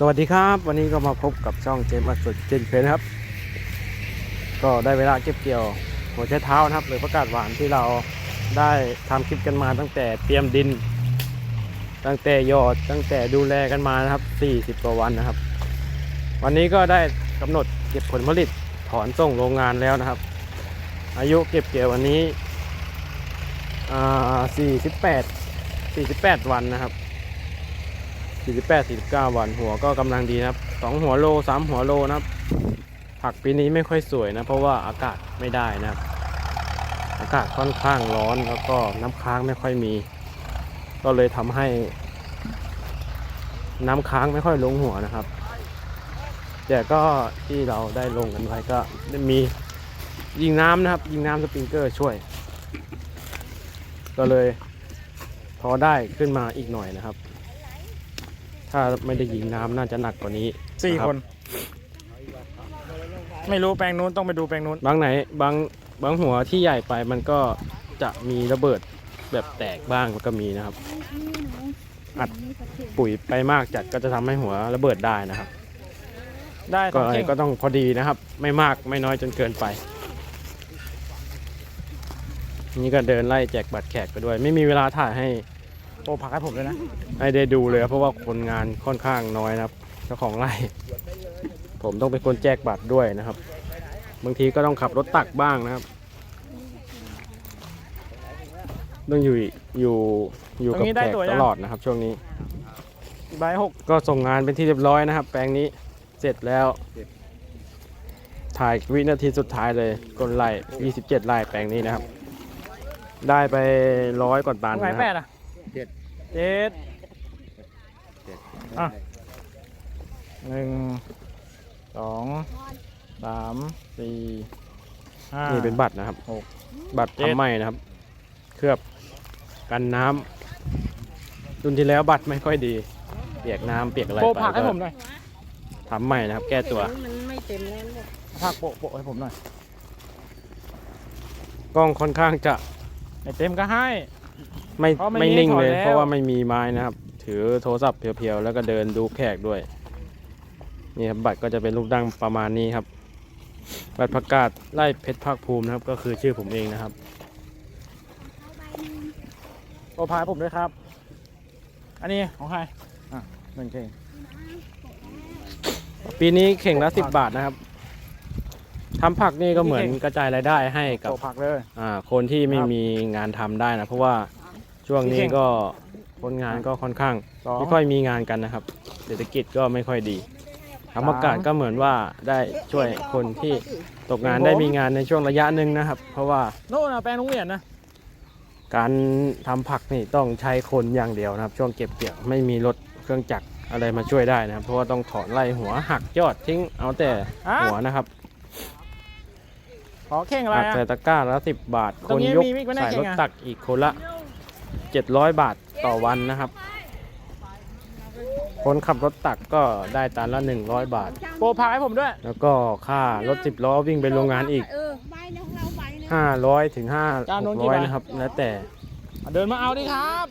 สวัสดีครับ วันนี้ก็มาพบกับช่องเจมส์อัดสดเจนเคยนครับ ก็ได้เวลาเก็บเกี่ยว หัวใช้เท้านะครับ หรือประกาศหวานที่เราได้ทำคลิปกันมาตั้งแต่เตรียมดิน ตั้งแต่หยอดตั้งแต่ดูแลกันมานะครับ 40กว่าวันนะครับ วันนี้ก็ได้กำหนดเก็บผลผลิตถอนส่งโรงงานแล้วนะครับ อายุเก็บเกี่ยววันนี้อ่า48 48 วันนะครับ 48 49 วันหัวก็กำลังดีนะครับ 2 หัวโล 3 หัวโลนะครับ ผักปีนี้ไม่ค่อยสวยนะ เพราะว่าอากาศไม่ได้นะครับ อากาศค่อนข้างร้อนแล้วก็น้ำค้างไม่ค่อยมี ก็เลยทำให้ น้ำค้างไม่ค่อยลงหัวนะครับ แต่ก็ที่เราได้ลงกันไว้ก็มียิงน้ำนะครับ ยิงน้ำสปริงเกอร์ช่วย ก็เลยพอได้ขึ้นมาอีกหน่อยนะครับ ถ้าไม่ได้ยิงน้ำน่าจะหนักกว่านี้สี่ะรับคน ไม่รู้แปลงนู้นต้องไปดูแปลงนู้น บางไหนบางบางหัวที่ใหญ่ไปมันก็จะมีระเบิดแบบแตกบ้างก็มีนะครับ อัด ปุ๋ยไปมากจัดก็จะทำให้หัวระเบิดได้นะครับ ได้ก็ต้องอะไรเข่งก็ต้องพอดีนะครับ ไม่มากไม่น้อยจนเกินไป นี่ก็เดินไล่แจกบัตรแขกไปด้วย ไม่มีเวลาถ่ายให้ โอ้ผักให้ผมเลยนะให้ได้ดูเลยครับเพราะว่าคนงานค่อนข้างน้อยนะครับเจ้าของไร่ ผมต้องเป็นคนแจกบัตรด้วยนะครับ บางทีก็ต้องขับรถตักบ้างนะครับ ต้องอยู่อยู่อยู่กับแขกตลอดนะครับ ช่วงนี้ ใบหกก็ส่งงานเป็นที่เรียบร้อยนะครับ แปลงนี้เสร็จแล้ว ถ่ายวินาทีสุดท้ายเลยกนไล่27ไร่แปลงนี้นะครับ ได้ไปร้อยกว่าตันตรงไหนนะคแปรับดอะ เจ็ดเจ็ดอะหนึ่งสองสามสี่ห้า นี่เป็นบัตรนะครับ หกบัตรเจ็ด ทำใหม่นะครับ เคลือบกันน้ำรุ่นที่แล้วบัตรไม่ค่อยดี เปียกน้ำเปียกอะไรโปะไปผักให้ก็ผมหน่อยทำใหม่นะครับ แก้ตัว มันไม่เต็มแล้วลูกผักโปะโปะให้ผมหน่อยกล้องค่อนข้างจะไม่เต็มก็ให้ ไม่เพราะไม่ไม่มีนิ่งเลยถอดแล้ว เพราะว่าไม่มีไม้นะครับ ถือโทรศัพท์เพียวๆ แล้วก็เดินดูแขกด้วย นี่ครับบัตรก็จะเป็นรูปดังประมาณนี้ครับ บัตรประกาศไล่เพชรภาคภูมินะครับ ก็คือชื่อผมเองนะครับโปะผักให้ผมด้วยครับ อันนี้ของใครอะหนึ่งเข่งปีนี้เข่งละสิบบาทนะครับทำผักนี่ก็เหมือนกระจายรายได้ให้กับโปะผักเลย อ่าคนที่ไม่ครับมีงานทำได้นะ เพราะว่า ช่วงนี้พี่เข่งก็คนงานก็ค่อนข้างสองไม่ค่อยมีงานกันนะครับ เศรษฐกิจก็ไม่ค่อยดีทำอากาศสามก็เหมือนว่าได้ช่วยคนที่ตกงานผมได้มีงานในช่วงระยะหนึ่งนะครับ เพราะว่าโน่นนะแปลงลุงเหวียนนะการทำผักนี่ต้องใช้คนอย่างเดียวนะครับ ช่วงเก็บเกี่ยวไม่มีรถเครื่องจักรอะไรมาช่วยได้นะครับ เพราะว่าต้องถอนไล่หัวหักยอดทิ้งเอาแต่อะหัวนะครับขอเข่งอะไรหักอะใส่ตะกร้าละสิบบาทตครงนนี้ยกมีมิกไว้ไหนใส่รถเข่งอะตักอีกคนละ เจ็ดร้อยบาทต่อวันนะครับ คนขับรถตักก็ได้ตันละหนึ่งร้อยบาท โปะผักให้ผมด้วย แล้วก็ค่ารถสิบล้อวิ่งไปโรงงานอีก เออใบเนี่ยของเราใบเนี่ยห้าร้อยถึงห้าจานหนู้กนกี่ร้อยบาทนะครับ แล้วแต่ เดินมาเอาดิครับ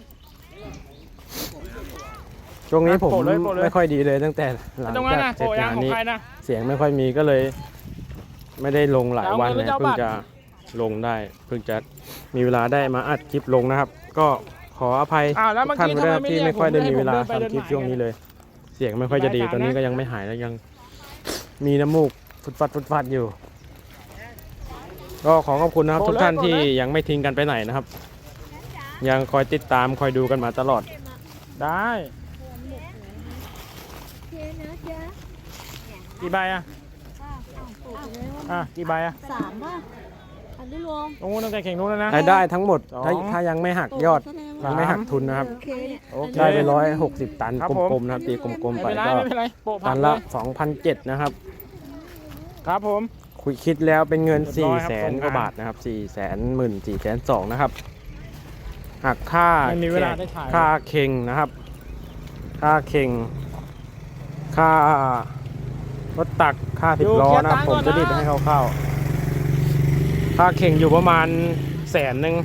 ช่วงนี้ผมโปะเลยโปะเลย ไม่ค่อยดีเลยตั้งแต่หลังตรงนั้นจากนะเสร็จโปะยางงานของนี้ ใครนะ เสียงไม่ค่อยมีก็เลย ไม่ได้ลงหลายวันจะนะเอาเงินหรือเพิ่งจะจะเอาบัตรลงได้ เพิ่งจะมีเวลาได้มาอัดคลิปลงนะครับ ก็ ขออภัยอ้าวแล้วทุเมื่กอท่านกี้ด้วยทำนะไมที่ไม่ไม่เรีค่อยยได้มีเวลากผมให้ผมเดินไปเดินทำคลิปมาช่วงนี้เลย เสียงไม่ค่อยจะดีรายการตอนนี้นะก็ยังไม่หายแล้วยัง มีน้ำมูกฟุดฟัดฟุดฟัดอยู่ ก็ขอขอบคุณนะครับ ทุกท่านที่ยังไม่ทิ้งกันไปไหนนะครับ ยังคอยติดตามคอยดูกันมาตลอด ได้เจ๊นะเจ๊กี่ใบอะอะกี่ใบอะสามป่ะอันนี้รวมตรงนู้นตั้งแต่เข่งนู้นแล้วนะ รายได้ทั้งหมดสองถ้าถ้ายังไม่หักยอดสา ยัมงไม่หักทุนนะครับโอเคเนี่ยโอเค ได้ไปร้อยหกสิบตันครับกผม ลมๆนะครับตีกลมๆไปไม่เป็นไรก็ไม่เป็นไรโปะผัตักนเลละยสองพันเจ็ดนะครับ ครับผม คุยคิดแล้วเป็นเงินเรีสี่ยบร้อยครับแสนส่งกว่างานบาทนะครับสี่แสนหมื่นสี่แสนสองนะครับหักค่าไม่มีเวลาได้ถ่าย ค่าเข่งนะครับ ค่าเข่ง ค่ารถตักค่าสิบล้อนะครับผมจะดิดให้คร่าวๆค่าเข่งอยู่ประมาณแสนหนึ่ง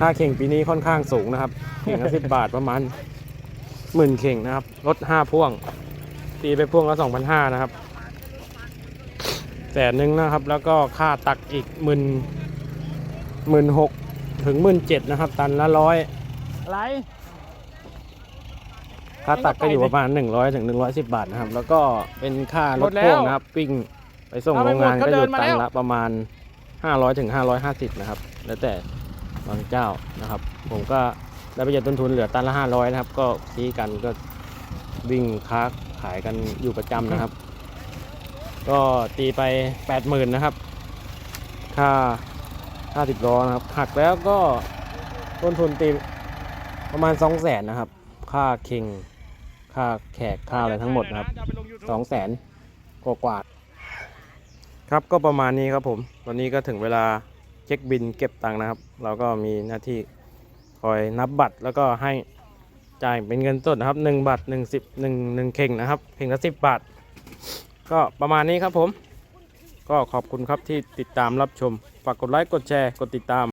ค่าเข่งปีนี้ค่อนข้างสูงนะครับ เข่งละสิบบาทประมาณหมื่นเข่งนะครับ รถห้าพ่วง ตีไปพ่วงละสองพันห้านะครับแสนหนึ่งนะครับ แล้วก็ค่าตักอีกหมื่นหมื่นหกถึงหมื่นเจ็ดนะครับ ตันละร้อยอะไรค่าตักก็อยู่ประมาณ100ถึง110บาทนะครับ แล้วก็เป็นค่ารหมถดแล้วพ่วงนะครับวิ่งไปส่งเอาโรไปงหมดงานเขาก็อเดิยู่นมาตันแล้วละประมาณ500ถึง550นะครับ แล้วแต่ บางเจ้านะครับ ผมก็ได้ประหยัดต้นทุนเหลือตันละ500นะครับ ก็ซี้กันก็วิ่งค้าขายกันอยู่ประจำนะครับ ก็ตีไป80,000นนะครับ ค่าค่าสิบล้อนะครับ หักแล้วก็ต้นทุนตีประมาณ200,000นะครับ ค่าเข่งค่าแขกค่าอะไรทั้งหมดนะครับสองแสนกว่ากว่าครับก็ประมาณนี้ครับผม ตอนนี้ก็ถึงเวลา ช็คบินเก็บตังค์นะครับ เราก็มีหน้าที่คอยนับบัตรแล้วก็ให้จ่ายเป็นเงินสดนะครับหนึ่งบาทหนึ่งสิบหนึ่งหนึ่งเข่งนะครับเข่งละสิบบาท ก็ประมาณนี้ครับผม ก็ขอบคุณครับที่ติดตามรับชม ฝากกดไลค์กดแชร์กดติดตาม